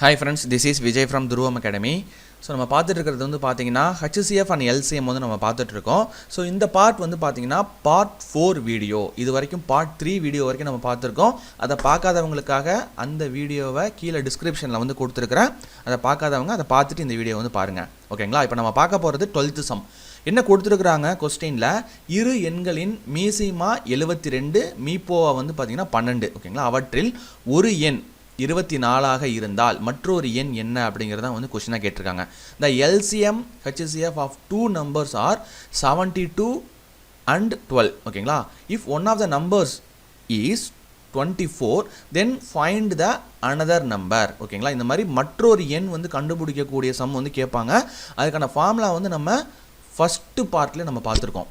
Hi friends this is Vijay from Dhruvam academy so நம்ம பார்த்துட்டு இருக்கிறது வந்து பார்த்தீங்கன்னா ஹெச்சிஎஃப் அண்ட் எல்சிஎம் வந்து நம்ம பார்த்துட்ருக்கோம் ஸோ இந்த பார்ட் வந்து பார்த்தீங்கன்னா பார்ட் ஃபோர் வீடியோ இது வரைக்கும் பார்ட் த்ரீ வீடியோ வரைக்கும் நம்ம பார்த்துருக்கோம். அதை பார்க்காதவங்களுக்காக அந்த வீடியோவை கீழே டிஸ்கிரிப்ஷனில் வந்து கொடுத்துருக்குறேன். அதை பார்க்காதவங்க அதை பார்த்துட்டு இந்த வீடியோ வந்து பாருங்கள் ஓகேங்களா இப்போ நம்ம பார்க்க போகிறது டுவெல்த்து சம் என்ன கொடுத்துருக்குறாங்க கொஸ்டினில் இரு எண்களின் மீசிமா எழுபத்தி ரெண்டு மீப்போவை வந்து பார்த்தீங்கன்னா பன்னெண்டு. ஓகேங்களா அவற்றில் ஒரு எண் இருபத்தி நாலாக இருந்தால் மற்றொரு எண் என்ன அப்படிங்கிறத வந்து கொஷினாக கேட்டிருக்காங்க. The LCM HCF of two numbers are seventy two and twelve ஓகேங்களா if one of the numbers is twenty four then find the another number ஓகேங்களா இந்த மாதிரி மற்றொரு எண் வந்து கண்டுபிடிக்கக்கூடிய சம் வந்து கேட்பாங்க. அதுக்கான ஃபார்முலா வந்து நம்ம ஃபஸ்ட்டு பார்ட்டில் நம்ம பார்த்துருக்கோம்.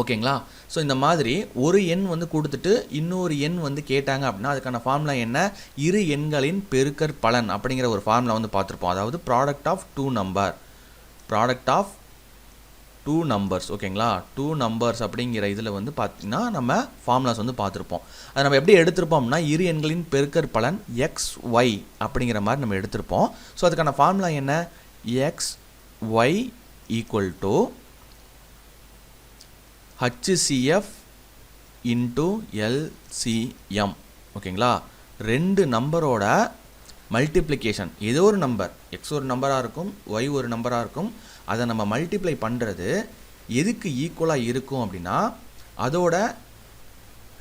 ஓகேங்களா? ஸோ இந்த மாதிரி ஒரு எண் வந்து கொடுத்துட்டு இன்னொரு எண் வந்து கேட்டாங்க அப்படின்னா அதுக்கான ஃபார்முலா என்ன? இரு எண்களின் பெருக்கற் பலன் அப்படிங்கிற ஒரு ஃபார்முலா வந்து பார்த்துருப்போம். அதாவது product of two number product of two numbers ஓகேங்களா? டூ நம்பர்ஸ் அப்படிங்கிற இதில் வந்து பார்த்தீங்கன்னா நம்ம ஃபார்முலாஸ் வந்து பார்த்துருப்போம். அதை நம்ம எப்படி எடுத்திருப்போம்னா இரு எண்களின் பெருக்கற் பலன் எக்ஸ் ஒய் அப்படிங்கிற மாதிரி நம்ம எடுத்திருப்போம். ஸோ அதுக்கான ஃபார்முலா என்ன? X Y equal to HCF into LCM ஓகேங்களா ரெண்டு நம்பரோட மல்டிப்ளிகேஷன் ஏதோ ஒரு நம்பர். எக்ஸ் ஒரு நம்பராக இருக்கும் ஒய் ஒரு நம்பராக இருக்கும். அதை நம்ம மல்டிப்ளை பண்ணுறது எதுக்கு ஈக்குவலாக இருக்கும் அப்படின்னா அதோட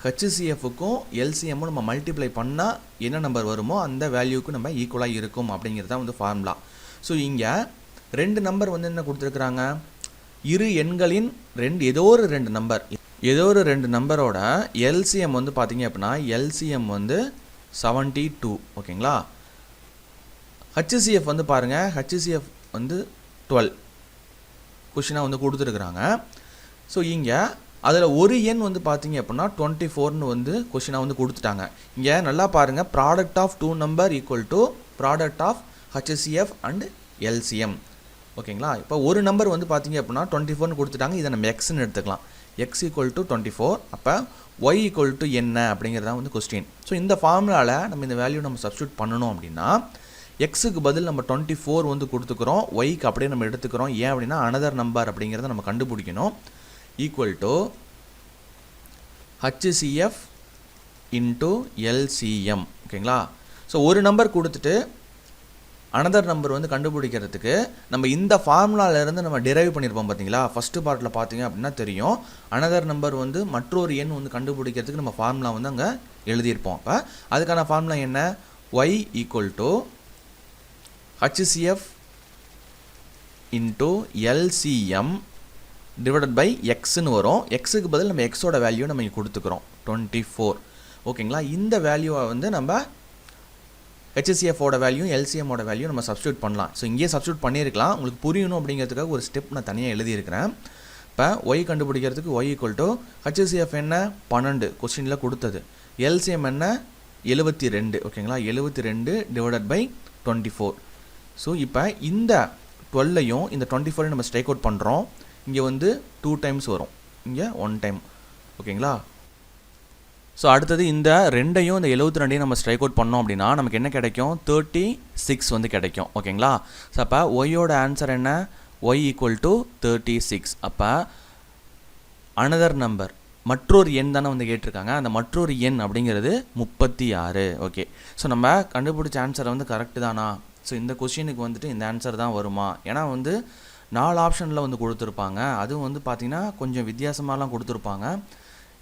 ஹெச்சிசிஎஃப்க்கும் எல்சிஎம்மும் நம்ம மல்டிப்ளை பண்ணால் என்ன நம்பர் வருமோ அந்த வேல்யூக்கு நம்ம ஈக்குவலாக இருக்கும் அப்படிங்கிறது தான் வந்து ஃபார்முலா ஸோ இங்கே ரெண்டு நம்பர் வந்து என்ன கொடுத்துருக்குறாங்க? இரு எண்களின் ரெண்டு ஏதோ ஒரு ரெண்டு நம்பர் ஏதோ ஒரு ரெண்டு நம்பரோட எல்சிஎம் வந்து பார்த்தீங்க அப்படின்னா எல்சிஎம் வந்து செவன்ட்டி டூ ஓகேங்களா ஹச்சிசிஎஃப் வந்து பாருங்கள் ஹச்சிசிஎஃப் வந்து டுவெல் கொஷினாக வந்து கொடுத்துருக்குறாங்க. ஸோ இங்கே அதில் ஒரு எண் வந்து பார்த்தீங்க அப்படின்னா டுவெண்ட்டி ஃபோர்னு வந்து கொஷினாக வந்து கொடுத்துட்டாங்க. இங்கே நல்லா பாருங்கள் product of two number equal to product of HCF and LCM ஓகேங்களா? இப்போ ஒரு நம்பர் வந்து பார்த்தீங்க அப்படின்னா டுவெண்ட்டி ஃபோர்னு கொடுத்துட்டாங்க. இதை நம்ம எக்ஸ்னு எடுத்துக்கலாம். X equal to twenty four அப்போ ஒய் ஈக்குவல் டு என்ன அப்படிங்கிறதா வந்து கொஸ்டின் ஸோ இந்த ஃபார்முலாவில் நம்ம இந்த வேல்யூ நம்ம சப்ஸ்டியூட் பண்ணணும் அப்படின்னா எக்ஸுக்கு பதில் நம்ம டுவெண்ட்டி ஃபோர் வந்து கொடுத்துக்கிறோம். ஒய்க்கு அப்படியே நம்ம எடுத்துக்கிறோம். ஏன் அப்படின்னா அனதர் நம்பர் அப்படிங்கிறத நம்ம கண்டுபிடிக்கணும். Equal to HCF into LCM ஓகேங்களா? ஸோ ஒரு நம்பர் கொடுத்துட்டு அனதர் நம்பர் வந்து கண்டுபிடிக்கிறதுக்கு நம்ம இந்த ஃபார்முலாலேருந்து நம்ம டிரைவ் பண்ணியிருப்போம் பார்த்தீங்களா? ஃபஸ்ட்டு பார்ட்டில் பார்த்தீங்க அப்படின்னா தெரியும். அனதர் நம்பர் வந்து மற்றொரு எண் வந்து கண்டுபிடிக்கிறதுக்கு நம்ம ஃபார்முலா வந்து அங்கே எழுதியிருப்போம். அப்போ அதுக்கான ஃபார்முலா என்ன? Y equal to HCF into LCM divided by எக்ஸ்னு வரும். எக்ஸுக்கு பதில் நம்ம எக்ஸோட வேல்யூ நம்ம இங்கே கொடுத்துக்கிறோம். டுவெண்ட்டி ஃபோர் ஓகேங்களா இந்த வேல்யூவை வந்து நம்ம ஹெச்எஸ்சிஎஃபோட வேல்யூ எல்சிஎம்மோட வேல்யூ நம்ம சப்ஸ்டியூட் பண்ணலாம். ஸோ இங்கேயே சப்ஸ்டியூட் பண்ணியிருக்கலாம். உங்களுக்கு புரியணும் அப்படிங்கிறதுக்காக ஒரு ஸ்டெப் நான் தனியாக எழுதியிருக்கிறேன். இப்போ ஒய் கண்டுபிடிக்கிறதுக்கு ஒய் ஈக்குவல் டு ஹெச்எஸ்சிஎஃப் என்ன? பன்னெண்டு. கொஸ்டினில் கொடுத்தது. எல்சிஎம் என்ன? எழுபத்தி ரெண்டு. ஓகேங்களா எழுபத்தி ரெண்டு divided by twenty four so இப்போ இந்த டுவெல்லையும் இந்த டுவெண்ட்டி ஃபோரையும் நம்ம ஸ்ட்ரைக் அவுட் பண்ணுறோம் இங்கே வந்து டூ டைம்ஸ் வரும். இங்கே ஒன் டைம் ஓகேங்களா ஸோ அடுத்தது இந்த ரெண்டையும் இந்த எழுபத்தி ரெண்டையும் நம்ம ஸ்ட்ரைக் அவுட் பண்ணோம் அப்படின்னா நமக்கு என்ன கிடைக்கும்? தேர்ட்டி சிக்ஸ் வந்து கிடைக்கும். ஓகேங்களா ஸோ அப்போ ஒய்யோட ஆன்சர் என்ன? Y equal to thirty six அப்போ அனதர் நம்பர் மற்றொரு எண் தானே வந்து கேட்டிருக்காங்க. அந்த மற்றொரு எண் அப்படிங்கிறது முப்பத்தி ஆறு. ஓகே ஸோ நம்ம கண்டுபிடிச்ச ஆன்சரை வந்து கரெக்டு தானா? ஸோ இந்த கொஷினுக்கு வந்துட்டு இந்த ஆன்சர் தான் வருமா? ஏன்னா வந்து நாலு ஆப்ஷனில் வந்து கொடுத்துருப்பாங்க. அதுவும் வந்து பார்த்திங்கன்னா கொஞ்சம் வித்தியாசமாகலாம் கொடுத்துருப்பாங்க.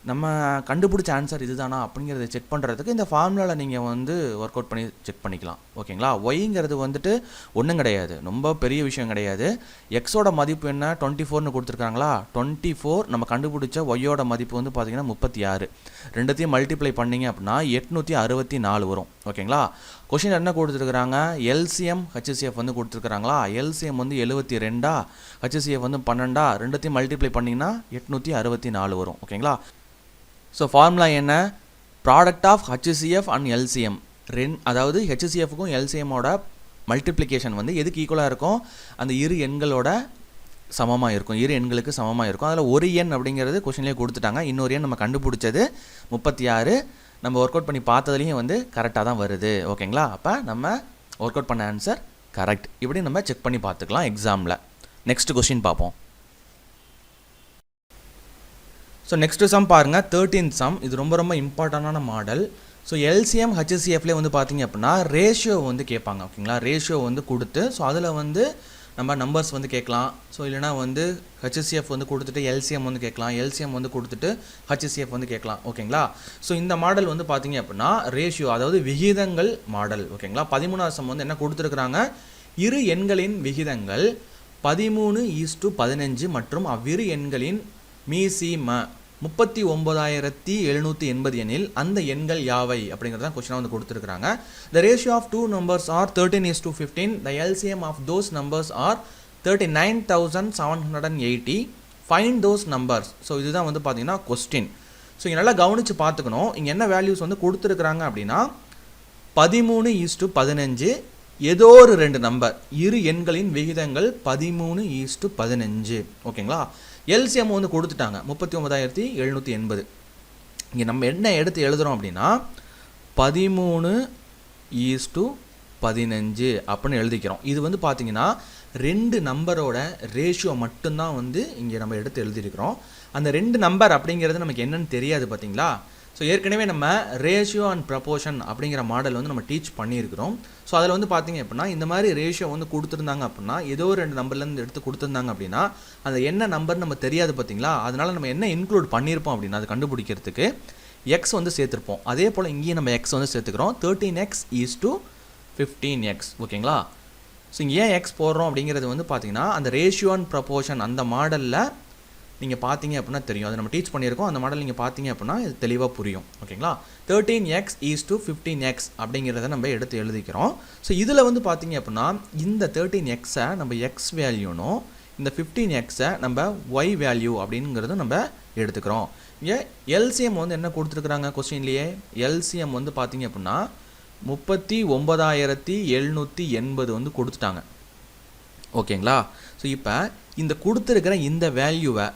நம்ம கண்டுபிடிச்ச ஆன்சர் இதுதானா அப்படிங்கிறத செக் பண்ணுறதுக்கு இந்த ஃபார்முலாவில் நீங்கள் வந்து ஒர்க் அவுட் பண்ணி செக் பண்ணிக்கலாம். ஓகேங்களா? ஒய்ங்கிறது வந்துட்டு ஒன்றும் கிடையாது. ரொம்ப பெரிய விஷயம் கிடையாது. எக்ஸோட மதிப்பு என்ன? டுவெண்ட்டி ஃபோர்னு கொடுத்துருக்காங்களா? டுவெண்ட்டி ஃபோர் நம்ம கண்டுபிடிச்ச ஒய்யோட மதிப்பு வந்து பார்த்திங்கன்னா முப்பத்தி ஆறு. ரெண்டுத்தையும் மல்டிப்ளை பண்ணிங்க அப்படின்னா எட்நூற்றி அறுபத்தி நாலு வரும். ஓகேங்களா? கொஷின் என்ன கொடுத்துருக்குறாங்க? எல்சிஎம் ஹெச்சிசிஎஃப் வந்து கொடுத்துருக்குறாங்களா? எல்சிஎம் வந்து எழுபத்தி ரெண்டா? ஹெச்சிசிஎஃப் வந்து பன்னெண்டா? ரெண்டுத்தையும் மல்டிப்ளை பண்ணிங்கன்னா எட்நூற்றி அறுபத்தி நாலு வரும். ஓகேங்களா? ஸோ ஃபார்முலா என்ன? Product of HCF and LCM ரென் அதாவது ஹெச்சிசிஎஃப்க்கும் எல்சிஎம்மோட மல்டிப்ளிகேஷன் வந்து எதுக்கு ஈக்குவலாக இருக்கும்? அந்த இரு எண்களோட சமமாக இருக்கும். இரு எண்களுக்கு சமமாக இருக்கும். அதில் ஒரு எண் அப்படிங்கிறது கொஷின்லேயே கொடுத்துட்டாங்க. இன்னொரு எண் நம்ம கண்டுபிடிச்சது முப்பத்தி ஆறு. நம்ம ஒர்க் அவுட் பண்ணி பார்த்ததுலேயும் வந்து கரெக்டாக தான் வருது. ஓகேங்களா அப்போ நம்ம ஒர்க் அவுட் பண்ண ஆன்சர் கரெக்ட் இப்படி நம்ம செக் பண்ணி பார்த்துக்கலாம் எக்ஸாமில் நெக்ஸ்ட் கொஷின் பார்ப்போம். ஸோ நெக்ஸ்ட்டு சம் பாருங்கள் தேர்ட்டீன் சம் இது ரொம்ப ரொம்ப இம்பார்ட்டண்டான மாடல் ஸோ எல்சிஎம் ஹெச்எஸ்சிஎஃப்லேயே வந்து பார்த்தீங்க அப்படின்னா ரேஷியோ வந்து கேட்பாங்க ஓகேங்களா ரேஷியோ வந்து கொடுத்து ஸோ அதில் வந்து நம்ம நம்பர்ஸ் வந்து கேட்கலாம் ஸோ இல்லைனா வந்து ஹெச்எஸ்சிஎஃப் வந்து கொடுத்துட்டு எல்சிஎம் வந்து கேட்கலாம் எல்சிஎம் வந்து கொடுத்துட்டு ஹெச்எஸ்சிஎஃப் வந்து கேட்கலாம் ஓகேங்களா ஸோ இந்த மாடல் வந்து பார்த்தீங்க அப்படின்னா ரேஷியோ அதாவது விகிதங்கள் மாடல் ஓகேங்களா பதிமூணாவது சம் வந்து என்ன கொடுத்துருக்குறாங்க? இரு எண்களின் விகிதங்கள் பதிமூணு ஈஸ்டு பதினஞ்சு மற்றும் அவ்விரு எண்களின் மீசி ம முப்பத்தி ஒன்பதாயிரத்தி எழுநூற்றி எண்பது எண்ணில் அந்த எண்கள் யாவை அப்படிங்கிறத கொஸ்டினாக வந்து கொடுத்துருக்காங்க the ratio of two numbers are thirteen is to fifteen the LCM of those numbers are thirty nine thousand seven hundred and eighty find those numbers so இதுதான் வந்து பார்த்தீங்கன்னா கொஸ்டின் ஸோ இங்கே நல்லா கவனித்து பார்த்துக்கணும் இங்கே என்ன வேல்யூஸ் வந்து கொடுத்துருக்குறாங்க அப்படின்னா பதிமூணு ஈஸ்டு பதினஞ்சு. ஏதோ ஒரு ரெண்டு நம்பர் இரு எண்களின் விகிதங்கள் பதிமூணு ஈஸ்டு பதினஞ்சு. ஓகேங்களா எல்சிஎம் வந்து கொடுத்துட்டாங்க. முப்பத்தி ஒன்பதாயிரத்தி எழுநூற்றி எண்பது. இங்கே நம்ம என்ன எடுத்து எழுதுகிறோம் அப்படின்னா பதிமூணு ஈஸ்டு பதினஞ்சு அப்படின்னு எழுதிக்கிறோம். இது வந்து பார்த்தீங்கன்னா ரெண்டு நம்பரோட ரேஷியோ மட்டும்தான் வந்து இங்கே நம்ம எடுத்து எழுதியிருக்கிறோம். அந்த ரெண்டு நம்பர் அப்படிங்கிறது நமக்கு என்னன்னு தெரியாது பார்த்தீங்களா ஸோ ஏற்கனவே நம்ம ரேஷியோ அண்ட் ப்ரப்போர்ஷன் அப்படிங்கிற மாடல் வந்து நம்ம டீச் பண்ணியிருக்கிறோம். ஸோ அதில் வந்து பார்த்தீங்க அப்படின்னா இந்த மாதிரி ரேஷியோ வந்து கொடுத்துருந்தாங்க அப்படின்னா ஏதோ ஒரு ரெண்டு நம்பர்லேருந்து எடுத்து கொடுத்துருந்தாங்க அப்படின்னா அந்த என்ன நம்பர் நம்ம தெரியாது பார்த்தீங்களா அதனால் நம்ம என்ன இன்க்ளூட் பண்ணியிருப்போம் அப்படின்னா அது கண்டுபிடிக்கிறதுக்கு எக்ஸ் வந்து சேர்த்துருப்போம். அதே போல் இங்கேயும் நம்ம எக்ஸ் வந்து சேர்த்துக்கிறோம். Thirteen X is to fifteen X ஓகேங்களா? ஸோ இங்கே ஏன் எக்ஸ் போடுறோம் அப்படிங்கிறது வந்து பார்த்தீங்கன்னா அந்த ரேஷியோ அண்ட் ப்ரப்போர்ஷன் அந்த மாடலில் நீங்கள் பார்த்தீங்க அப்படின்னா தெரியும். அது நம்ம டீச் பண்ணியிருக்கோம். அந்த மாடல் நீங்கள் பார்த்தீங்க அப்படின்னா இது தெளிவாக புரியும். ஓகேங்களா? Thirteen X is to fifteen X அப்படிங்கிறத நம்ம எடுத்து எழுதிக்கிறோம். ஸோ இதில் வந்து பார்த்தீங்க அப்படின்னா இந்த தேர்ட்டீன் எக்ஸை நம்ம எக்ஸ் வேல்யூனும் இந்த ஃபிஃப்டீன் எக்ஸை நம்ம ஒய் வேல்யூ அப்படிங்கிறத நம்ம எடுத்துக்கிறோம். இங்கே எல்சிஎம் வந்து என்ன கொடுத்துருக்குறாங்க கொஸ்டின்லேயே எல்சிஎம் வந்து பார்த்தீங்க அப்படின்னா முப்பத்தி ஒன்பதாயிரத்தி எழுநூற்றி எண்பது வந்து கொடுத்துட்டாங்க. ஓகேங்களா? ஸோ இப்போ இந்த கொடுத்துருக்கிற இந்த வேல்யூவை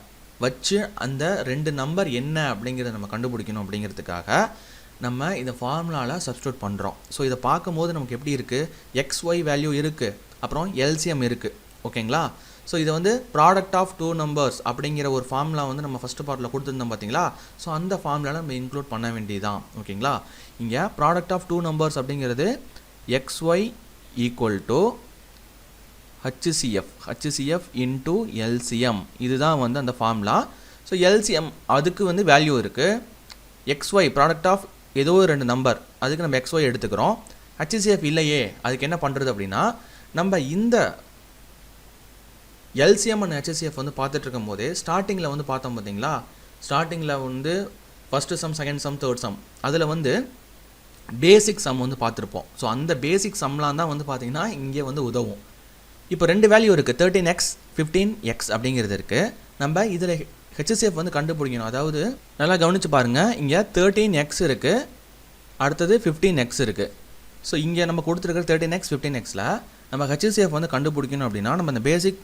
வச்சு அந்த ரெண்டு நம்பர் என்ன அப்படிங்கிறத நம்ம கண்டுபிடிக்கணும் அப்படிங்கிறதுக்காக நம்ம இந்த ஃபார்முலாவில் சப்ஸ்டியூட் பண்ணுறோம் ஸோ இதை பார்க்கும்போது நமக்கு எப்படி இருக்குது எக்ஸ் ஒய் வேல்யூ இருக்குது அப்புறம் எல்சிஎம் இருக்குது ஓகேங்களா? ஸோ இதை வந்து ப்ராடக்ட் ஆஃப் டூ நம்பர்ஸ் அப்படிங்கிற ஒரு ஃபார்முலா வந்து நம்ம ஃபஸ்ட்டு பார்ட்டில் கொடுத்துருந்தோம் பார்த்தீங்களா ஸோ அந்த ஃபார்முலாவில் நம்ம இன்க்ளூட் பண்ண வேண்டியதான் ஓகேங்களா? இங்கே ப்ராடக்ட் ஆஃப் டூ நம்பர்ஸ் அப்படிங்கிறது X Y equal to HCF HCF into LCM இதுதான் வந்து அந்த ஃபார்முலா ஸோ எல்சிஎம் அதுக்கு வந்து வேல்யூ இருக்குது எக்ஸ்ஒய் ப்ராடக்ட் ஆஃப் ஏதோ ஒரு ரெண்டு நம்பர் அதுக்கு நம்ம எக்ஸ்ஒய் எடுத்துக்கிறோம். ஹச்சிசிஎஃப் இல்லையே அதுக்கு என்ன பண்ணுறது அப்படின்னா நம்ம இந்த எல்சிஎம் அண்ட் ஹெச்எஸ்சிஎஃப் வந்து பார்த்துட்டு இருக்கும் போதே ஸ்டார்டிங்கில் வந்து பார்த்தோம் பார்த்தீங்களா? ஸ்டார்டிங்கில் வந்து first sum second sum third sum அதில் வந்து பேசிக் சம் வந்து பார்த்துருப்போம். ஸோ அந்த பேசிக் சம்லாம் தான் வந்து பார்த்திங்கன்னா இங்கே வந்து உதவும். இப்போ ரெண்டு வேல்யூ இருக்குது தேர்ட்டின் எக்ஸ் ஃபிஃப்டீன் எக்ஸ் அப்படிங்கிறது இருக்குது நம்ம இதில் ஹெச்எஸ்எஃப் வந்து கண்டுபிடிக்கணும். அதாவது நல்லா கவனித்து பாருங்கள் இங்கே தேர்ட்டீன் எக்ஸ் இருக்குது அடுத்தது ஃபிஃப்டீன் எக்ஸ் இருக்குது ஸோ இங்கே நம்ம கொடுத்துருக்கிற தேர்ட்டின் எக்ஸ் ஃபிஃப்டீன் எக்ஸில் நம்ம ஹெச்எஸ்எஃப் வந்து கண்டுபிடிக்கணும் அப்படின்னா நம்ம இந்த பேசிக்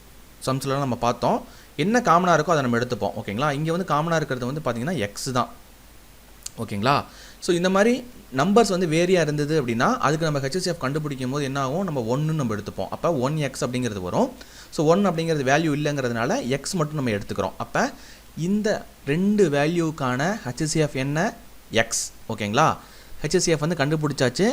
சம்ஸ்லாம் நம்ம பார்த்தோம். என்ன காமனாக இருக்கோ அதை நம்ம எடுத்துப்போம். ஓகேங்களா இங்கே வந்து காமனாக இருக்கிறது வந்து பார்த்திங்கன்னா எக்ஸ் தான். ஓகேங்களா ஸோ இந்த மாதிரி நம்பர்ஸ் வந்து வேரியாக இருந்தது அப்படின்னா அதுக்கு நம்ம ஹெச்எஸ்எஃப் கண்டுபிடிக்கும் போது என்ன ஆகும்? நம்ம ஒன்று நம்ம எடுத்துப்போம். அப்போ ஒன் எக்ஸ் அப்படிங்கிறது வரும். ஸோ ஒன் அப்படிங்கிறது வேல்யூ இல்லைங்கிறதுனால எக்ஸ் மட்டும் நம்ம எடுத்துக்கிறோம். அப்போ இந்த ரெண்டு வேல்யூக்கான ஹெச்எஸ்எஃப் என்ன? எக்ஸ் ஓகேங்களா? ஹெச்எஸ்எஃப் வந்து கண்டுபிடிச்சாச்சு.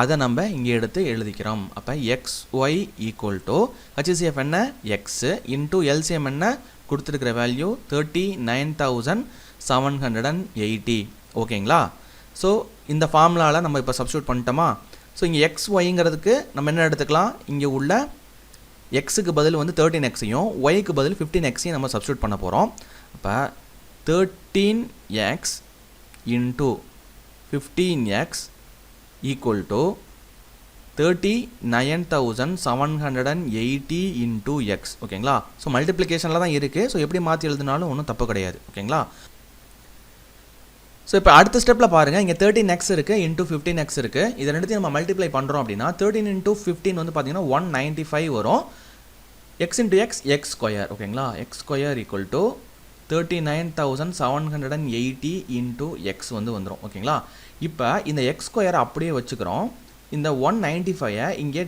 அதை நம்ம இங்கே எடுத்து எழுதிக்கிறோம். அப்போ X Y equal to HCF என்ன? எக்ஸு இன்டூ எல்சிஎம் என்ன? கொடுத்துருக்கிற value thirty nine thousand seven hundred and eighty ஓகேங்களா? ஸோ இந்த ஃபார்முலாவில் நம்ம இப்போ சப்ஸ்டியூட் பண்ணிட்டோமா? ஸோ இங்கே எக்ஸ் ஒய்ங்கிறதுக்கு நம்ம என்ன எடுத்துக்கலாம்? இங்கே உள்ள எக்ஸுக்கு பதில் வந்து தேர்ட்டின் எக்ஸையும் ஒய்க்கு பதில் ஃபிஃப்டீன் எக்ஸையும் நம்ம சப்ஸ்டியூட் பண்ண போகிறோம் அப்போ thirteen x into fifteen x equal to thirty nine thousand seven hundred and eighty into x ஓகேங்களா ஸோ மல்டிப்ளிகேஷனில் தான் இருக்குது ஸோ எப்படி மாற்றி எழுதினாலும் ஒன்றும் தப்பு கிடையாது. ஓகேங்களா ஸோ இப்போ அடுத்த ஸ்டெப்பில் பாருங்கள் இங்கே தேர்ட்டின் எக்ஸ் இருக்குது இன்டூ ஃபிஃப்டின் எக்ஸ் இருக்குது இதை ரெண்டுத்தையும் நம்ம மல்டிப்ளை பண்ணுறோம் அப்படின்னா தேர்ட்டின் இன்டூ ஃபிஃப்டின் வந்து பார்த்தீங்கன்னா ஒன் நைன்ட்டி ஃபைவ் வரும். X into x x square ஓகேங்களா x square equal to thirty nine thousand seven hundred and eighty into x வந்து வந்துடும் ஓகேங்களா இப்போ இந்த எக்ஸ் ஸ்கொயர் அப்படியே வச்சுக்கிறோம். இந்த ஒன் நைன்ட்டி ஃபைவை இங்கே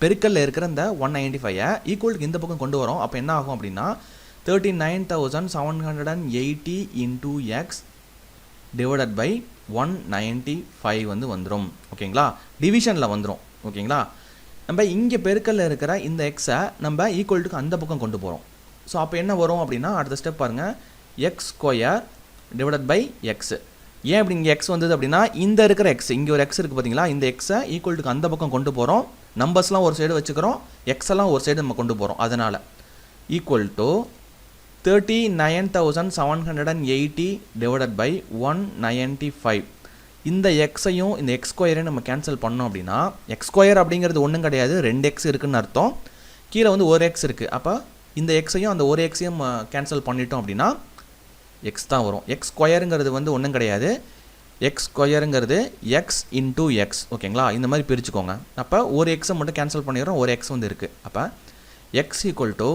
பெருக்கல்ல இருக்கிற இந்த ஒன் நைன்ட்டி ஃபைவை ஈக்குவலுக்கு இந்த பக்கம் கொண்டு வரோம். அப்போ என்ன ஆகும் அப்படின்னா thirty nine thousand seven hundred and eighty into x divided by one ninety five வந்து வந்துடும் ஓகேங்களா டிவிஷனில் வந்துடும் ஓகேங்களா நம்ம இங்கே பெருக்கல்ல இருக்கிற இந்த எக்ஸை நம்ம ஈக்குவல்ட்டுக்கு அந்த பக்கம் கொண்டு போகிறோம் ஸோ அப்போ என்ன வரும் அப்படின்னா அடுத்த ஸ்டெப் பாருங்கள் x square divided by x ஏன் அப்படி இங்கே எக்ஸ் வந்தது அப்படின்னா இந்த இருக்கிற எக்ஸ் இங்கே ஒரு எக்ஸ் இருக்குது பார்த்தீங்களா இந்த எக்ஸை ஈக்குவல்ட்டுக்கு அந்த பக்கம் கொண்டு போகிறோம் நம்பர்ஸ்லாம் ஒரு சைடு வச்சுக்கிறோம். எக்ஸ் எல்லாம் ஒரு சைடு நம்ம கொண்டு போகிறோம் அதனால் equal to thirty nine thousand seven hundred and eighty divided by one ninety five இந்த எக்ஸையும் இந்த எக்ஸ் ஸ்கொயரையும் நம்ம கேன்சல் பண்ணோம் அப்படின்னா எக்ஸ் ஸ்கொயர் அப்படிங்கிறது ஒன்றும் கிடையாது ரெண்டு எக்ஸ் இருக்குதுன்னு அர்த்தம். கீழே வந்து ஒரு எக்ஸ் இருக்குது அப்போ இந்த எக்ஸையும் அந்த ஒரு எக்ஸையும் கேன்சல் பண்ணிட்டோம் அப்படின்னா எக்ஸ் தான் வரும். எக்ஸ் ஸ்கொயருங்கிறது வந்து ஒன்றும் கிடையாது. எக்ஸ் ஸ்கொயருங்கிறது எக்ஸ் இன்டூ எக்ஸ் ஓகேங்களா? இந்த மாதிரி பிரிச்சுக்கோங்க. அப்போ ஒரு எக்ஸை மட்டும் கேன்சல் பண்ணிடுறோம் ஒரு எக்ஸ் வந்து இருக்குது அப்போ x equal to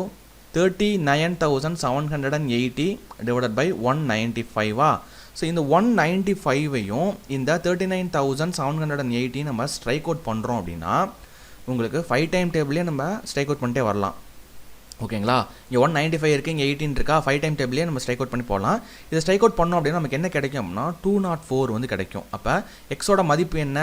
thirty nine thousand seven hundred and eighty divided by one ninety ஃபைவா so இந்த ஒன் நைன்ட்டி ஃபைவையும் இந்த thirty nine thousand seven hundred and eighty நம்ம ஸ்ட்ரைக் அவுட் பண்ணுறோம் அப்படின்னா உங்களுக்கு ஃபைவ் டைம் டேபிளே நம்ம ஸ்ட்ரைக் அவுட் பண்ணிட்டே வரலாம். ஓகேங்களா? இங்கே ஒன் நைன்ட்டி ஃபைவ் இருக்குது இங்கே எயிட்டின் இருக்கா? ஃபைவ் டைம் டேபிளே நம்ம ஸ்ட்ரைக் அவுட் பண்ணி போகலாம். இதை ஸ்ட்ரைக் அவுட் பண்ணோம் அப்படின்னா நமக்கு என்ன கிடைக்கும் அப்படின்னா டூ நாட் ஃபோர் வந்து கிடைக்கும். அப்போ எக்ஸோட மதிப்பு என்ன?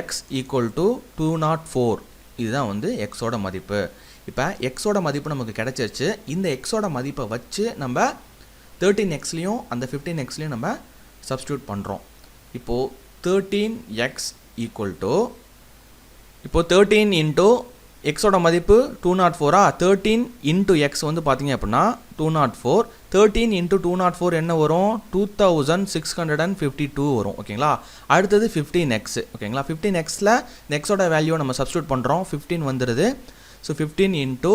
X equal to two nought four இதுதான் வந்து எக்ஸோட மதிப்பு. இப்போ எக்ஸோட மதிப்பு நமக்கு கிடச்சிருச்சு. இந்த எக்ஸோட மதிப்பை வச்சு நம்ம தேர்ட்டீன் எக்ஸ்லேயும் அந்த ஃபிஃப்டீன் எக்ஸ்லேயும் நம்ம சப்ஸ்டியூட் பண்ணுறோம் இப்போது தேர்ட்டீன் எக்ஸ் ஈக்குவல் டு இப்போது தேர்ட்டீன் இன்ட்டு எக்ஸோட மதிப்பு டூ நாட் ஃபோரா தேர்ட்டீன் இன்ட்டு எக்ஸ் வந்து பார்த்தீங்க அப்படின்னா two nought four thirteen into two nought four என்ன வரும்? Two thousand six hundred and fifty two வரும். ஓகேங்களா? அடுத்தது ஃபிஃப்டீன் எக்ஸ் ஓகேங்களா? ஃபிஃப்டீன் எக்ஸில் இந்த எக்ஸோட வேல்யூ நம்ம சப்ஸ்டியூட் பண்ணுறோம் ஃபிஃப்டீன் வந்துடுது ஸோ ஃபிஃப்டீன் இன்ட்டு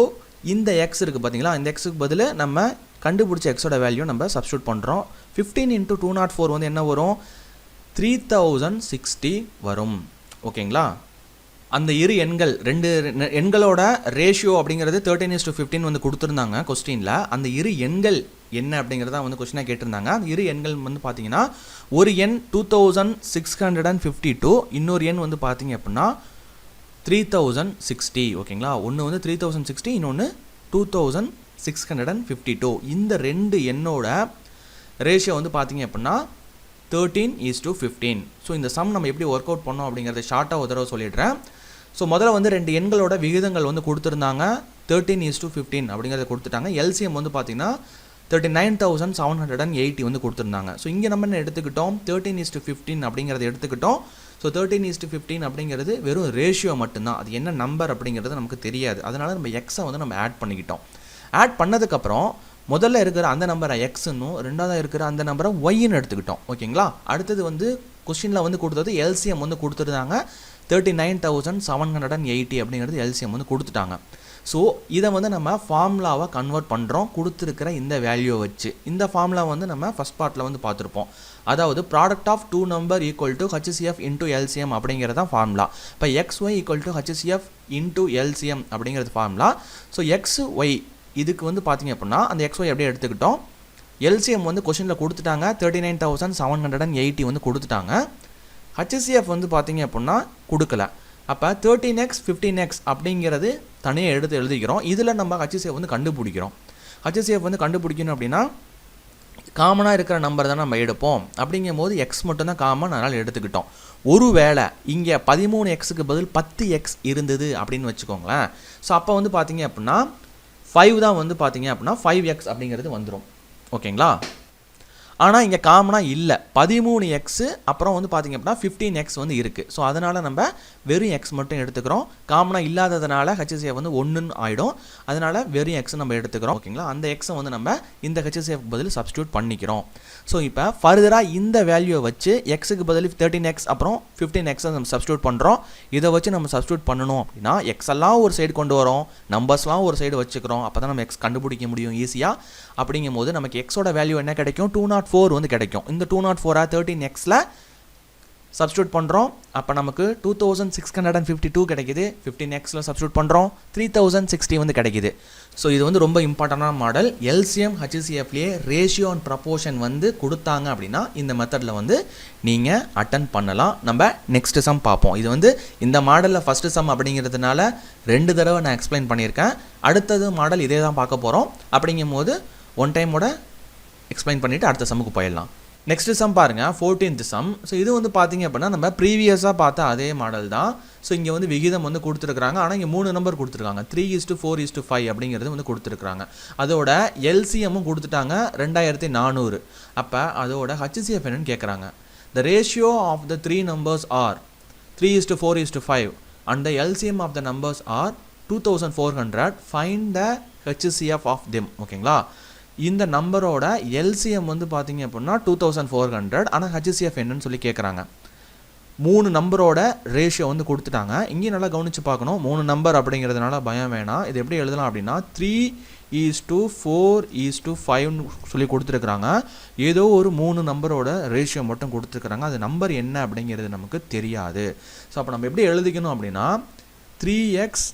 இந்த எக்ஸ் இருக்குது பார்த்தீங்களா இந்த எக்ஸுக்கு பதில் நம்ம கண்டுபிடிச்ச எக்ஸோட வேல்யூ நம்ம சப்ஸ்டியூட் பண்ணுறோம் fifteen into two nought four வந்து என்ன வரும்? த்ரீ தௌசண்ட் சிக்ஸ்டி வரும். ஓகேங்களா? அந்த இரு எண்கள் ரெண்டு எண்களோட ரேஷியோ அப்படிங்கிறது தேர்ட்டின் இஸ் டு ஃபிஃப்டின் வந்து கொடுத்துருந்தாங்க கொஸ்டினில் அந்த இரு எண்கள் என்ன அப்படிங்கிறத வந்து கொஸ்டினாக கேட்டிருந்தாங்க. அந்த இரு எண்கள் வந்து பார்த்தீங்கன்னா ஒரு எண் two thousand six hundred and fifty two இன்னொரு எண் வந்து பார்த்தீங்க அப்படின்னா த்ரீ தௌசண்ட் சிக்ஸ்டி ஓகேங்களா ஒன்று வந்து த்ரீ தௌசண்ட் சிக்ஸ்டி இன்னொன்று two thousand six hundred and fifty two இந்த ரெண்டு எண்ணோட ரேஷியோ வந்து பார்த்தீங்க அப்படின்னா thirteen is to fifteen so இந்த சம் நம்ம எப்படி ஒர்க் அவுட் பண்ணோம் அப்படிங்கிறத ஷார்ட்டாக ஒரு தடவை சொல்லிடுறேன். ஸோ முதல்ல வந்து ரெண்டு எண்களோட விகிதங்கள் வந்து கொடுத்துருந்தாங்க. தேர்ட்டீன் இஸ் டு ஃபிஃப்டீன் அப்படிங்கிறத கொடுத்துட்டாங்க. எல்சிஎம் வந்து பார்த்தீங்கன்னா thirty nine thousand seven hundred and eighty வந்து கொடுத்துருந்தாங்க. ஸோ இங்கே நம்ம என்ன எடுத்துக்கிட்டோம்? தேர்ட்டீன் இஸ் டு ஃபிஃப்டீன் அப்படிங்கிறத எடுத்துக்கிட்டோம். ஸோ தேர்ட்டீன் ஈஸ்ட் ஃபிஃப்டீன் அப்படிங்கிறது வெறும் ரேஷியோ மட்டும்தான். அது என்ன நம்பர் அப்படிங்கிறது நமக்கு தெரியாது. அதனால் நம்ம எக்ஸை வந்து நம்ம ஆட் பண்ணிக்கிட்டோம். ஆட் பண்ணதுக்கப்புறம் முதல்ல இருக்கிற அந்த நம்பரை எக்ஸ்னும் ரெண்டாவது இருக்கிற அந்த நம்பரை ஒய்ன்னு எடுத்துக்கிட்டோம். ஓகேங்களா? அடுத்தது வந்து கொஸ்டினில் வந்து கொடுத்தது எல்சிஎம் வந்து கொடுத்துருந்தாங்க. Thirty nine thousand seven hundred and eighty அப்படிங்கிறது எல்சிஎம் வந்து கொடுத்துட்டாங்க. ஸோ இதை வந்து நம்ம ஃபார்முலாவை கன்வெர்ட் பண்ணுறோம் கொடுத்துருக்கிற இந்த வேல்யூவை வச்சு. இந்த ஃபார்முலா வந்து நம்ம ஃபஸ்ட் பார்ட்டில் வந்து பார்த்துருப்போம். அதாவது product of two number equal to HCF into LCM அப்படிங்கிறது தான் ஃபார்முலா இப்போ x y equal to HCF into LCM அப்படிங்கிறது ஃபார்முலா ஸோ எக்ஸ் ஒய் இதுக்கு வந்து பார்த்தீங்க அப்படின்னா அந்த எக்ஸ் ஒய் அப்படியே எடுத்துக்கிட்டோம். எல்சிஎம் வந்து கொஷினில் கொடுத்துட்டாங்க. Thirty nine thousand seven hundred and eighty வந்து கொடுத்துட்டாங்க ஹச்சிசிஎஃப் வந்து பார்த்தீங்க அப்படின்னா கொடுக்கல. அப்போ தேர்ட்டின் எக்ஸ் ஃபிஃப்டின் எக்ஸ் அப்படிங்கிறது தனியாக எடுத்து எழுதிக்கிறோம். இதில் நம்ம ஹச்சிசிஎஃப் வந்து கண்டுபிடிக்கிறோம். ஹச்சிசிஎஃப் வந்து கண்டுபிடிக்கணும் அப்படின்னா காமனாக இருக்கிற நம்பர் தான் நம்ம எடுப்போம். அப்படிங்கும் போது எக்ஸ் மட்டும்தான் காமன் அதனால் எடுத்துக்கிட்டோம். ஒரு வேளை இங்கே பதிமூணு எக்ஸுக்கு பதில் பத்து எக்ஸ் இருந்தது அப்படின்னு வச்சுக்கோங்களேன். ஸோ அப்போ வந்து பார்த்தீங்க அப்படின்னா ஃபைவ் தான் வந்து பார்த்தீங்க அப்படின்னா ஃபைவ் எக்ஸ் அப்படிங்கிறது வந்துடும் ஓகேங்களா? ஆனால் இங்கே காமனாக இல்லை. பதிமூணு எக்ஸு அப்புறம் வந்து பார்த்தீங்க அப்படின்னா ஃபிஃப்டீன் எக்ஸ் வந்து இருக்குது ஸோ அதனால் நம்ம வெறும் எக்ஸ் மட்டும் எடுத்துக்கிறோம். காமனாக இல்லாததுனால ஹெச்சிசிஎஃப் வந்து ஒன்றுன்னு ஆகிடும் அதனால் வெறும் எக்ஸ் நம்ம எடுத்துக்கிறோம். ஓகேங்களா அந்த எக்ஸை வந்து நம்ம இந்த ஹெச்சிசிஎஃப் பதில் சப்ஸ்டியூட் பண்ணிக்கிறோம். ஸோ இப்போ ஃபர்தராக இந்த வேல்யூவை வச்சு எக்ஸுக்கு பதில் தேர்ட்டின் எக்ஸ் அப்புறம் ஃபிஃப்டீன் எக்ஸை நம்ம சப்ஸ்டியூட் பண்ணுறோம் இதை வச்சு நம்ம சப்ஸ்டியூட் பண்ணணும் அப்படின்னா எக்ஸ் எல்லாம் ஒரு சைடு கொண்டு வரோம். நம்பர்ஸ்லாம் ஒரு சைடு வச்சுக்கிறோம். அப்போ தான் நம்ம எக்ஸ் கண்டுபிடிக்க முடியும் ஈஸியாக அப்படிங்கும் போது நமக்கு எக்ஸோட வேல்யூ என்ன கிடைக்கும்? டூ நாட் ஃபோர் வந்து கிடைக்கும். இந்த டூ நாட் ஃபோராக தேர்ட்டின் எக்ஸில் சப்ஸ்டியூட் பண்ணுறோம் அப்போ நமக்கு two thousand six hundred and fifty two கிடைக்குது ஃபிஃப்டின் எக்ஸில் சப்ஸ்டியூட் பண்ணுறோம் த்ரீ தௌசண்ட் சிக்ஸ்டி வந்து கிடைக்குது. ஸோ இது வந்து ரொம்ப இம்பார்ட்டண்டான மாடல் எல்சிஎம் ஹச்சிசிஎஃப்லேயே ரேஷியோ அண்ட் ப்ரப்போர்ஷன் வந்து கொடுத்தாங்க அப்படின்னா இந்த மெத்தடில் வந்து நீங்கள் அட்டன் பண்ணலாம். நம்ம நெக்ஸ்ட் சம் பார்ப்போம். இது வந்து இந்த மாடலில் ஃபஸ்ட்டு சம் அப்படிங்கிறதுனால ரெண்டு தடவை நான் எக்ஸ்பிளைன் பண்ணியிருக்கேன். அடுத்தது மாடல் இதே தான் பார்க்க போகிறோம் அப்படிங்கும் போது ஒன் டைமோட எக்ஸ்பிளைன் பண்ணிவிட்டு அடுத்த சம்முக்கு போயிடலாம். நெக்ஸ்ட் சம் பாருங்கள் ஃபோர்டீன்த் சம் ஸோ இது வந்து பார்த்தீங்க அப்படின்னா நம்ம ப்ரீவியஸாக பார்த்த அதே மாடல் தான். ஸோ இங்கே வந்து விகிதம் வந்து கொடுத்துருக்காங்க ஆனால் இங்கே மூணு நம்பர் கொடுத்துருக்காங்க. Three is to four is to five அப்படிங்கிறது வந்து கொடுத்துருக்காங்க அதோட எல்சிஎம்மும் கொடுத்துட்டாங்க ரெண்டாயிரத்தி நானூறு. அப்போ அதோட ஹச்சிசிஎஃப் என்னன்னு கேட்குறாங்க the ratio of the three numbers are three is to four is to five and the LCM of the numbers are two thousand four hundred find the HCF of them ஓகேங்களா இந்த நம்பரோட LCM வந்து பார்த்தீங்க அப்படின்னா two thousand four hundred ஆனால் HCF என்னன்னு சொல்லி கேட்குறாங்க மூணு நம்பரோட ரேஷியோ வந்து கொடுத்துட்டாங்க. இங்கேயும் நல்லா கவனித்து பார்க்கணும். மூணு நம்பர் அப்படிங்கிறதுனால பயம் வேணாம். இது எப்படி எழுதலாம் அப்படின்னா three is to four is to ஃபைவ்னு சொல்லி கொடுத்துருக்குறாங்க. ஏதோ ஒரு மூணு நம்பரோட ரேஷியோ மட்டும் கொடுத்துருக்குறாங்க. அது நம்பர் என்ன அப்படிங்கிறது நமக்கு தெரியாது. ஸோ அப்போ நம்ம எப்படி எழுதிக்கணும் அப்படின்னா three x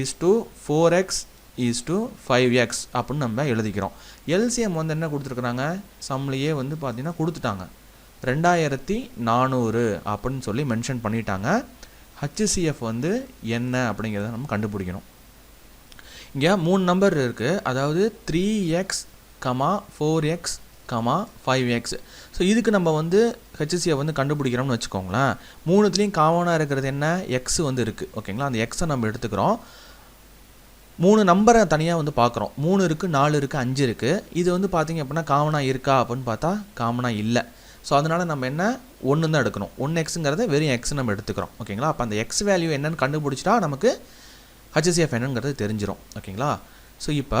is to four x is to five x அப்படின்னு நம்ம எழுதிக்கிறோம். எல்சிஎம் வந்து என்ன கொடுத்துருக்குறாங்க? சம்லேயே வந்து பார்த்திங்கன்னா கொடுத்துட்டாங்க. ரெண்டாயிரத்தி நானூறு அப்படின்னு சொல்லி மென்ஷன் பண்ணிட்டாங்க. ஹச்சிசிஎஃப் வந்து என்ன அப்படிங்கிறத நம்ம கண்டுபிடிக்கணும். இங்கே மூணு நம்பர் இருக்குது அதாவது three x comma four x comma five x so இதுக்கு நம்ம வந்து ஹெச்சிசியை வந்து கண்டுபிடிக்கிறோம்னு வச்சுக்கோங்களேன். மூணுத்துலேயும் காமனாக இருக்கிறது என்ன? எக்ஸ் வந்து இருக்குது ஓகேங்களா அந்த எக்ஸை நம்ம எடுத்துக்கிறோம். மூணு நம்பரை தனியாக வந்து பார்க்குறோம். மூணு இருக்குது நாலு இருக்குது அஞ்சு இருக்குது இது வந்து பார்த்திங்க அப்படின்னா காமனாக இருக்கா அப்படின்னு பார்த்தா காமனாக இல்லை. ஸோ அதனால் நம்ம என்ன? ஒன்று தான் எடுக்கணும். ஒன்று எக்ஸுங்கிறத வெறும் எக்ஸ் நம்ம எடுத்துக்கிறோம். ஓகேங்களா அப்போ அந்த எக்ஸ் வேல்யூ என்னென்னு கண்டுபிடிச்சிட்டா நமக்கு ஹச்சிசிஎஃப் என்னங்கிறது தெரிஞ்சிடும் ஓகேங்களா ஸோ இப்போ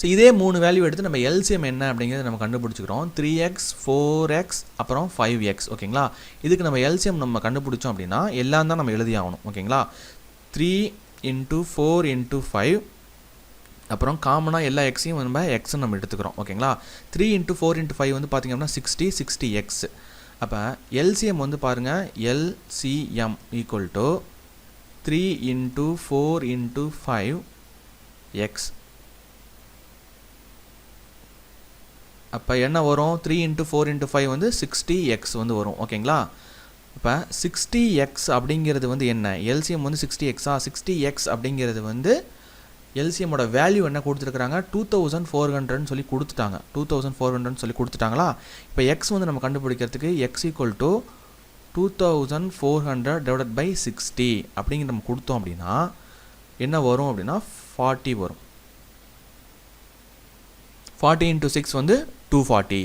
ஸோ இதே மூணு வேல்யூ எடுத்து நம்ம எல்சிஎம் என்ன அப்படிங்கிறத நம்ம கண்டுபிடிச்சிக்கிறோம். த்ரீ எக்ஸ் ஃபோர் எக்ஸ் அப்புறம் ஃபைவ் எக்ஸ் ஓகேங்களா இதுக்கு நம்ம எல்சிஎம் நம்ம கண்டுபிடிச்சோம் அப்படின்னா எல்லாம் தான் நம்ம எழுதி ஆகணும். ஓகேங்களா three into four into five அப்புறம் காமனாக எல்லா எக்ஸையும் நம்ம எக்ஸ்ன்னு நம்ம எடுத்துக்கிறோம். ஓகேங்களா? Three into four into five வந்து பார்த்திங்க அப்படின்னா சிக்ஸ்டி சிக்ஸ்டி எக்ஸ் அப்போ எல்சிஎம் வந்து பாருங்கள் LCM equal to three into four into five x அப்போ என்ன வரும்? Three into four into five வந்து சிக்ஸ்டி எக்ஸ் வந்து வரும். ஓகேங்களா? இப்போ சிக்ஸ்டி எக்ஸ் அப்படிங்கிறது வந்து என்ன? எல்சிஎம் வந்து சிக்ஸ்டி எக்ஸா சிக்ஸ்டி எக்ஸ் அப்படிங்கிறது வந்து எல்சிஎம்மோட வேல்யூ என்ன கொடுத்துருக்குறாங்க? டூ தௌசண்ட் ஃபோர் ஹண்ட்ரட்னு சொல்லி கொடுத்துட்டாங்க. டூ தௌசண்ட் ஃபோர் ஹண்ட்ரட்னு சொல்லி கொடுத்துட்டாங்களா? இப்போ எக்ஸ் வந்து நம்ம கண்டுபிடிக்கிறதுக்கு x equal to two thousand four hundred divided by sixty அப்படிங்கிற நம்ம கொடுத்தோம் அப்படின்னா என்ன வரும் அப்படின்னா ஃபார்ட்டி வரும். ஃபார்ட்டி இன்ட்டு சிக்ஸ் வந்து டூ ஃபார்ட்டி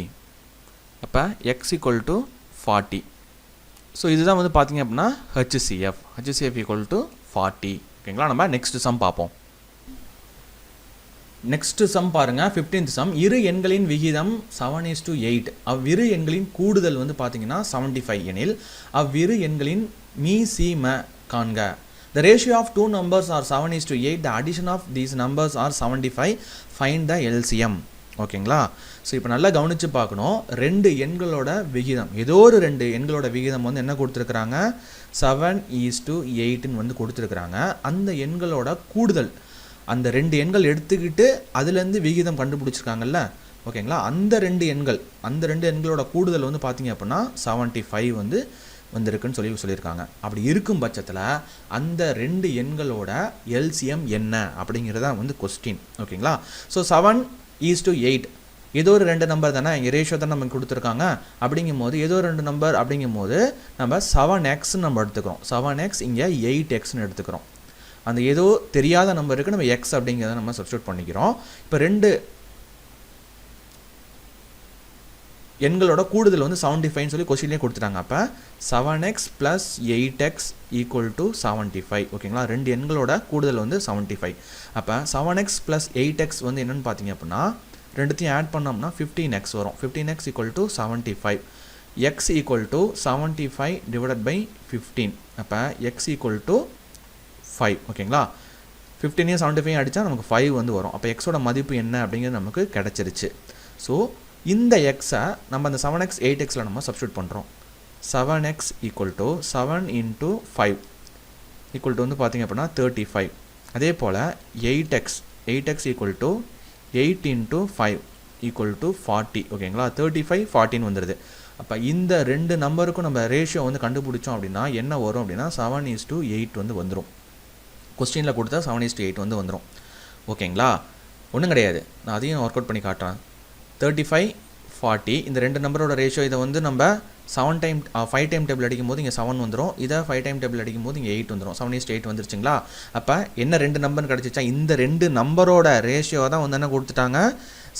அப்போ x equal to forty so இதுதான் வந்து பார்த்திங்க அப்படின்னா HCF HCF equal to forty ஓகேங்களா நம்ம நெக்ஸ்ட் சம் பார்ப்போம். நெக்ஸ்ட் சம் பாருங்க ஃபிஃப்டீன்த் சம் இரு எண்களின் விகிதம் செவன் இஸ் டு எயிட் அவ்விரு எண்களின் கூடுதல் வந்து பார்த்தீங்கன்னா செவன்டி ஃபைவ் எனில் அவ்விரு எண்களின் மீ சி ம காண்க. The ratio of two numbers are seven is to eight the addition of these numbers are seventy five find the LCM ஓகேங்களா? ஸோ இப்போ நல்லா கவனித்து பார்க்கணும். ரெண்டு எண்களோட விகிதம். ஏதோ ஒரு ரெண்டு எண்களோட விகிதம் வந்து என்ன கொடுத்துருக்குறாங்க? செவன் ஈஸ் டு எயிட்டுன்னு வந்து கொடுத்துருக்குறாங்க. அந்த எண்களோட கூடுதல். அந்த ரெண்டு எண்கள் எடுத்துக்கிட்டு அதுலேருந்து விகிதம் கண்டுபிடிச்சிருக்காங்கல்ல? ஓகேங்களா? அந்த ரெண்டு எண்கள் அந்த ரெண்டு எண்களோட கூடுதல் வந்து பார்த்தீங்க அப்படின்னா செவன்ட்டி ஃபைவ் வந்து வந்திருக்குன்னு சொல்லி சொல்லியிருக்காங்க. அப்படி இருக்கும் பட்சத்தில் அந்த ரெண்டு எண்களோட எல்சிஎம் என்ன அப்படிங்கிறதான் வந்து கொஸ்டின் ஓகேங்களா? So seven is to eight ஏதோ ஒரு ரெண்டு நம்பர் தானே? இங்கே ரேஷியோ தான் நமக்கு கொடுத்துருக்காங்க. அப்படிங்கும் போது ஏதோ ரெண்டு நம்பர் அப்படிங்கும் போது நம்ம செவன் எக்ஸ்ன்னு நம்ம எடுத்துக்கிறோம். செவன் எக்ஸ் இங்கே எயிட் எக்ஸ்னு எடுத்துக்கிறோம். அந்த ஏதோ தெரியாத நம்பருக்கு நம்ம எக்ஸ் அப்படிங்கிறத நம்ம சப்ஸ்டியூட் பண்ணிக்கிறோம். இப்போ ரெண்டு எண்களோட கூடுதல் வந்து செவன்ட்டி ஃபைவ்னு சொல்லி கொஸ்டின்லேயே கொடுத்துட்டாங்க. அப்போ seven x plus eight x equal to seventy five ஓகேங்களா ரெண்டு எண்களோட கூடுதல் வந்து செவன்ட்டி ஃபைவ் அப்போ seven x plus eight x வந்து என்னென்னு பார்த்தீங்க அப்படின்னா ரெண்டுத்தையும் ஆட் பண்ணோம்னா ஃபிஃப்டீன் எக்ஸ் வரும். Fifteen x equal to seventy five x equal to seventy five divided by fifteen அப்போ எக்ஸ் ஈக்குவல் டு ஃபைவ் ஓகேங்களா ஃபிஃப்டீனையும் செவன்ட்டி ஃபைவ் அடித்தா நமக்கு ஃபைவ் வந்து வரும். அப்போ எக்ஸோட மதிப்பு என்ன அப்படிங்கிறது நமக்கு கிடச்சிருச்சு. ஸோ இந்த எக்ஸை நம்ம அந்த செவன் எக்ஸ் எயிட் எக்ஸில் நம்ம சப்ஸ்டியூட் பண்ணுறோம் seven x equal to seven into five equal to வந்து பார்த்திங்க அப்படின்னா தேர்ட்டி ஃபைவ் அதே போல் eight x eight x equal to eight into five equal to forty ஓகேங்களா தேர்ட்டி ஃபைவ் ஃபார்ட்டின்னு வந்துடுது அப்போ இந்த ரெண்டு நம்பருக்கும் நம்ம ரேஷியோ வந்து கண்டுபிடிச்சோம் அப்படின்னா என்ன வரும் அப்படின்னா செவன் இஸ் டு எயிட் வந்து வந்துடும் கொஸ்டினில் கொடுத்தா செவன் இஸ் டு எயிட் வந்து வந்துடும் ஓகேங்களா ஒன்றும் கிடையாது. நான் அதையும் ஒர்க் அவுட் பண்ணி காட்டுறேன். தேர்ட்டி ஃபைவ் ஃபார்ட்டி இந்த ரெண்டு நம்பரோட ரேஷியோ இதை வந்து நம்ம seven time five uh, time table அடிக்கும் போது இங்கே செவன் வந்துடும் இதை ஃபைவ் டைம் டேபிள் அடிக்கும் போது இங்கே எயிட் வந்துடும் செவன் இஸ்ட் எயிட் வந்துருச்சுங்களா? அப்போ என்ன ரெண்டு நம்பர் கிடச்சிச்சா இந்த ரெண்டு நம்பரோட ரேஷியோ தான் வந்து என்ன கொடுத்துட்டாங்க?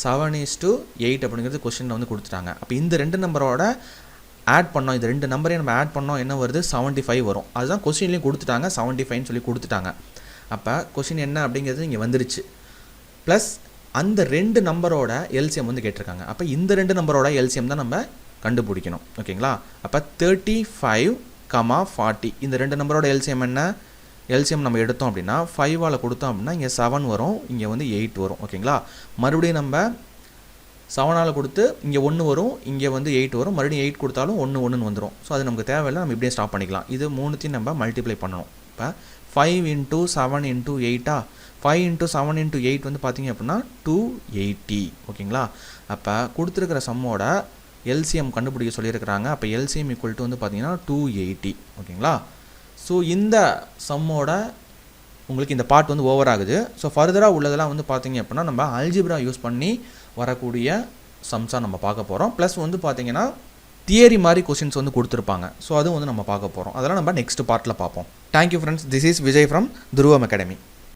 செவன் இஸ் டு எயிட் அப்படிங்கிறது கொஸ்டினில் வந்து கொடுத்துட்டாங்க. அப்போ இந்த ரெண்டு நம்பரோட ஆட் பண்ணோம். இந்த ரெண்டு நம்பரையும் நம்ம ஆட் பண்ணோம். என்ன வருது? செவன்ட்டி ஃபைவ் வரும். அதுதான் கொஸ்டின்லேயும் கொடுத்துட்டாங்க. செவன்ட்டி ஃபைவ்னு சொல்லி கொடுத்துட்டாங்க. அப்போ கொஸ்டின் என்ன அப்படிங்கிறது இங்கே வந்துருச்சு. ப்ளஸ் அந்த ரெண்டு நம்பரோட எல்சிஎம் வந்து கேட்டிருக்காங்க. அப்போ இந்த ரெண்டு நம்பரோட எல்சிஎம் தான் நம்ம கண்டுபிடிக்கணும். ஓகேங்களா? அப்போ தேர்ட்டி ஃபைவ் கமா ஃபார்ட்டி இந்த ரெண்டு நம்பரோட எல்சிஎம் என்ன? எல்சிஎம் நம்ம எடுத்தோம் அப்படின்னா ஃபைவால் கொடுத்தோம் அப்படின்னா இங்கே செவன் வரும் இங்கே வந்து எயிட் வரும். ஓகேங்களா? மறுபடியும் நம்ம செவனால் கொடுத்து இங்கே ஒன்று வரும் இங்கே வந்து எயிட் வரும். மறுபடியும் எயிட் கொடுத்தாலும் ஒன்று ஒன்றுன்னு வந்துடும் ஸோ அது நமக்கு தேவையில்லை நம்ம இப்படியே ஸ்டாப் பண்ணிக்கலாம். இது மூணுத்தையும் நம்ம மல்டிப்ளை பண்ணணும். இப்போ five into seven into எயிட்டா five into seven into eight வந்து பார்த்தீங்க அப்படின்னா டூ எயிட்டி ஓகேங்களா அப்போ கொடுத்துருக்கிற சம்மோட எல்சிஎம் கண்டுபிடிக்க சொல்லியிருக்கிறாங்க. அப்போ எல்சிஎம் ஈக்குவல் டு வந்து பார்த்தீங்கன்னா டூ எயிட்டி ஓகேங்களா ஸோ இந்த சம்மோட உங்களுக்கு இந்த பார்ட் வந்து ஓவர் ஆகுது. ஸோ ஃபர்தராக உள்ளதெல்லாம் வந்து பார்த்தீங்க அப்படின்னா நம்ம அல்ஜிப்ரா யூஸ் பண்ணி வரக்கூடிய சம்ஸாக நம்ம பார்க்க போகிறோம் ப்ளஸ் வந்து பார்த்தீங்கன்னா தியரி மாதிரி கொஷின்ஸ் வந்து கொடுத்துருப்பாங்க. ஸோ அதுவும் வந்து நம்ம பார்க்க போகிறோம் அதெல்லாம் நம்ம நெக்ஸ்ட் பார்ட்டில் பார்ப்போம். Thank you friends this is Vijay from Dhruvam academy